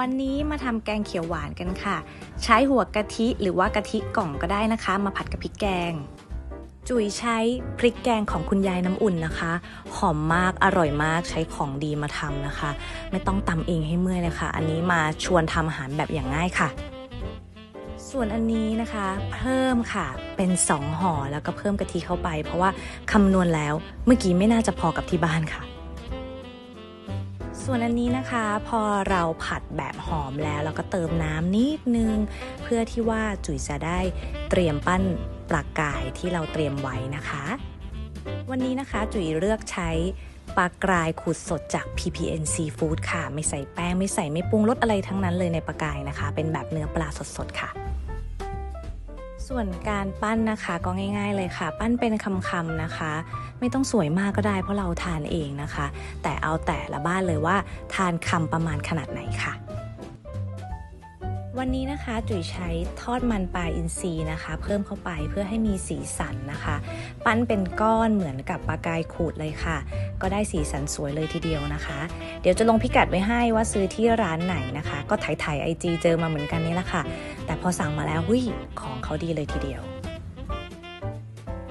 วันนี้มาทำแกงเขียวหวานกันค่ะ ใช้หัวกะทิหรือว่ากะทิกล่องก็ได้นะคะ มาผัดกับพริกแกง จุ๋ยใช้พริกแกงของคุณยายน้ำอุ่นนะคะ หอมมากอร่อยมากใช้ของดีมาทำนะคะ ไม่ต้องตำเองให้เมื่อยเลยค่ะ อันนี้มาชวนทำอาหารแบบอย่างง่ายค่ะ ส่วนอันนี้นะคะ เพิ่มค่ะเป็น2ห่อแล้วก็เพิ่มกะทิเข้าไป เพราะว่าคำนวณแล้วเมื่อกี้ไม่น่าจะพอกับที่บ้านค่ะ ส่วนอันนี้นะคะพอเราผัดแบบหอมแล้วเราก็เติมน้ำนิดนึง เพื่อที่ว่าจุ๋ยจะได้เตรียมปั้นปลากายที่เราเตรียมไว้นะคะ วันนี้นะคะจุ๋ยเลือกใช้ปลากรายขูดสดจาก PPN Seafood ค่ะ ไม่ใส่แป้งไม่ใส่ไม่ปรุงรสอะไรทั้งนั้นเลยในปลากายนะคะ เป็นแบบเนื้อปลาสดๆค่ะ ส่วนการปั้นนะคะก็ง่าย ๆเลยค่ะ ปั้นเป็นคำๆนะคะ ไม่ต้องสวยมากก็ได้เพราะเราทานเองนะคะ แต่เอาแต่ละบ้านเลยว่าทานคำประมาณขนาดไหนค่ะ วันนี้นะคะจุ๋ยใช้ทอดมันปลาอินทรีนะคะ เพิ่มเข้าไปเพื่อให้มีสีสันนะคะ ปั้นเป็นก้อนเหมือนกับปลากายขูดเลยค่ะ ก็ได้สีสันสวยเลยทีเดียวนะคะ เดี๋ยวจะลงพิกัดไว้ให้ว่าซื้อที่ร้านไหนนะคะ ก็ถ่ายถ่ายไอจีเจอมาเหมือนกันนี่แหละค่ะ แต่พอสั่งมาแล้วหุยของเขาดีเลยทีเดียว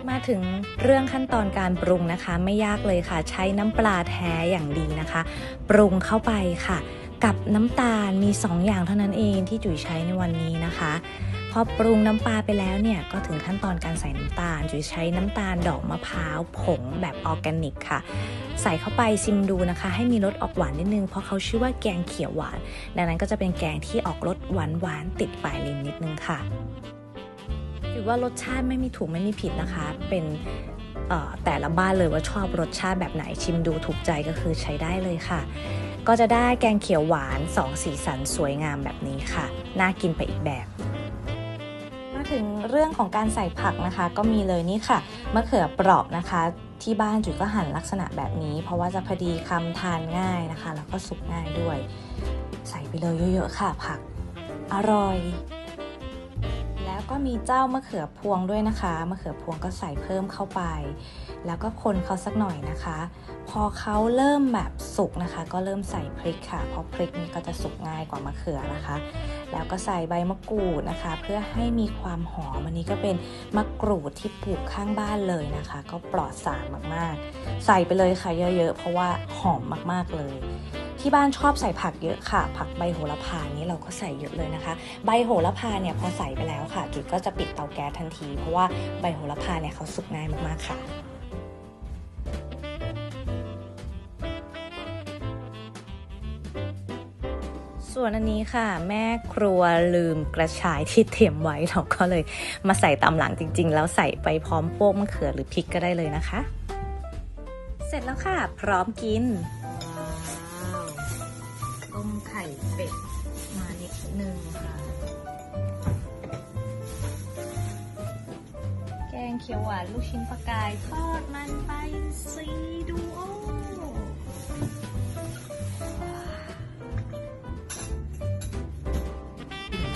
มาถึงเรื่องขั้นตอนการปรุงนะคะ ไม่ยากเลยค่ะ ใช้น้ำปลาแท้อย่างดีนะคะ ปรุงเข้าไปค่ะ กับน้ำตาลมี 2 อย่างเท่านั้นเองที่จุ๋ยใช้ในวันนี้นะคะ พอปรุงน้ำปลาไปแล้วเนี่ยก็ถึงขั้นตอนการใส่น้ำตาล จุ๋ยใช้น้ำตาลดอกมะพร้าวผงแบบออร์แกนิกค่ะ ใส่เข้าไปซิมดูนะคะ ให้มีรสออกหวานนิดนึง เพราะเขาชื่อว่าแกงเขียวหวาน ดังนั้นก็จะเป็นแกงที่ออกรสหวานหวานติดปลายลิ้นนิดนึงค่ะถือว่ารสชาติไม่มีถูกไม่มีผิดนะคะ เป็นแต่ละบ้านเลยว่าชอบรสชาติแบบไหนชิมดูถูกใจก็คือใช้ได้เลยค่ะ ก็จะได้แกงเขียวหวานสองสีสันสวยงามแบบนี้ค่ะ น่ากินไปอีกแบบ มาถึงเรื่องของการใส่ผักนะคะ ก็มีเลยนี่ค่ะมะเขือเปราะนะคะ ที่บ้านจุ๋ยก็หั่นลักษณะแบบนี้ เพราะว่าจะพอดีคำทานง่ายนะคะ แล้วก็สุกง่ายด้วย ใส่ไปเลยเยอะๆค่ะผัก อร่อย ก็มีเจ้ามะเขือพวงด้วยนะคะมะเขือพวงก็ใส่เพิ่มเข้าไป แล้วก็คนเขาสักหน่อยนะคะ พอเขาเริ่มแบบสุกนะคะ ก็เริ่มใส่พริกค่ะ เพราะพริกนี่ก็จะสุกง่ายกว่ามะเขือนะคะ แล้วก็ใส่ใบมะกรูดนะคะ เพื่อให้มีความหอมอันนี้ก็เป็นมะกรูดที่ปลูกข้างบ้านเลยนะคะ ก็ปลอดสารมากๆ ใส่ไปเลยค่ะเยอะๆ เพราะว่าหอมมากๆเลย ที่บ้านชอบใส่ผักเยอะค่ะ ผักใบโหระพานี้เราก็ใส่เยอะเลยนะคะ ใบโหระพาเนี่ยพอใส่ไปแล้วค่ะ จุดก็จะปิดเตาแก๊สทันที เพราะว่าใบโหระพาเนี่ยเขาสุกง่ายมากๆค่ะส่วนอันนี้ค่ะ แม่ครัวลืมกระชายที่เตรียมไว้เราก็เลยมาใส่ตามหลังจริง ๆ แล้วใส่ไปพร้อมโป้งมะเขือหรือพริกก็ได้เลยนะคะ เสร็จแล้วค่ะ พร้อมกิน ข่เป็ดมานิดนึงค่ะ แกงเขียวหวานลูกชิ้นปลากายทอดมันไปซีดูโอ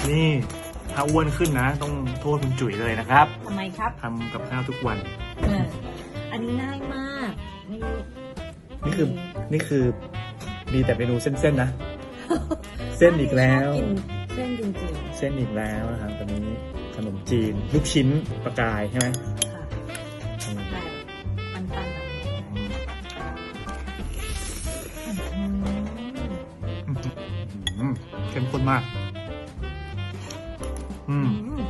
นี่ถ้าอ้วนขึ้นนะ ต้องโทษคุณจุ๋ยเลยนะครับทำไมครับทำกับข้าวทุกวัน เอออันนี้ง่ายมากไม่นี่คือนี่คือมีแต่เมนูเส้นๆนะ เส้นอีกแล้วชอบกินเส้นจริงเส้นอีกแล้วนะครับตอนนี้ขนมจีนลูกชิ้นปลากายใช่ไหมๆค่ะอืมแบบปันๆแบบนี้อืมอืมเข้มข้นมาก อืม อืม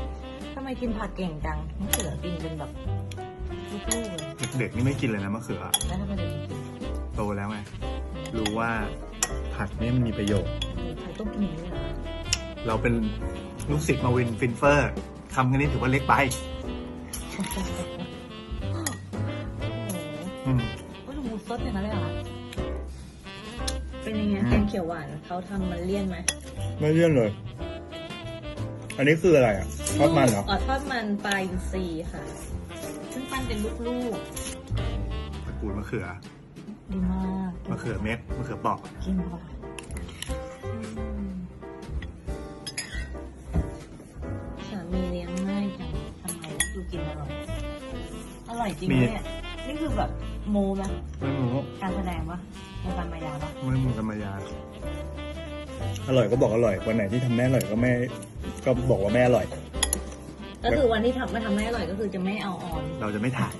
ทำไมกินผักเก่งจังมะเขือกินเป็นแบบลูกๆเลยเด็กๆนี่ไม่กินเลยนะมะเขือ แล้วทำไมถึงกินโตแล้วไงรู้ว่า ผักนี่มันมีประโยชน์ใครต้องกินด้วยเหรอเราเป็นลูกศิษย์มาวินฟินเฟอร์ทำกันนี้ถือว่าเล็กไปโอ้โหอืมว่าหนูซดอย่างนั้นเลยเหรอเป็นยังไงอืมแกงเขียวหวานเขาทำมันเลี่ยนไหมไม่เลี่ยนเลย อันนี้คืออะไรอะทอดมันเหรออ๋อทอดมันปลาอินทรีค่ะ ซึ่งปั้นเป็นลูกตระกูลมะเขือๆ ดีมากมะเขือเม็ดมะเขือเปอกกินว่ะอืมสามีเลี้ยงง่ายจังทำไมดูกินอร่อย อร่อยจริงไหมเนี่ย นี่คือแบบโมไหมไม่หมูการแสดงปะโมการมายาปะไม่หมูธรรมยา อร่อยก็บอกอร่อย วันไหนที่ทำไม่อร่อยก็ไม่ ก็บอกว่าไม่อร่อยก็คือวันที่ทำไม่ทำไม่อร่อยก็คือจะไม่เอาออน เราจะไม่ถ่าย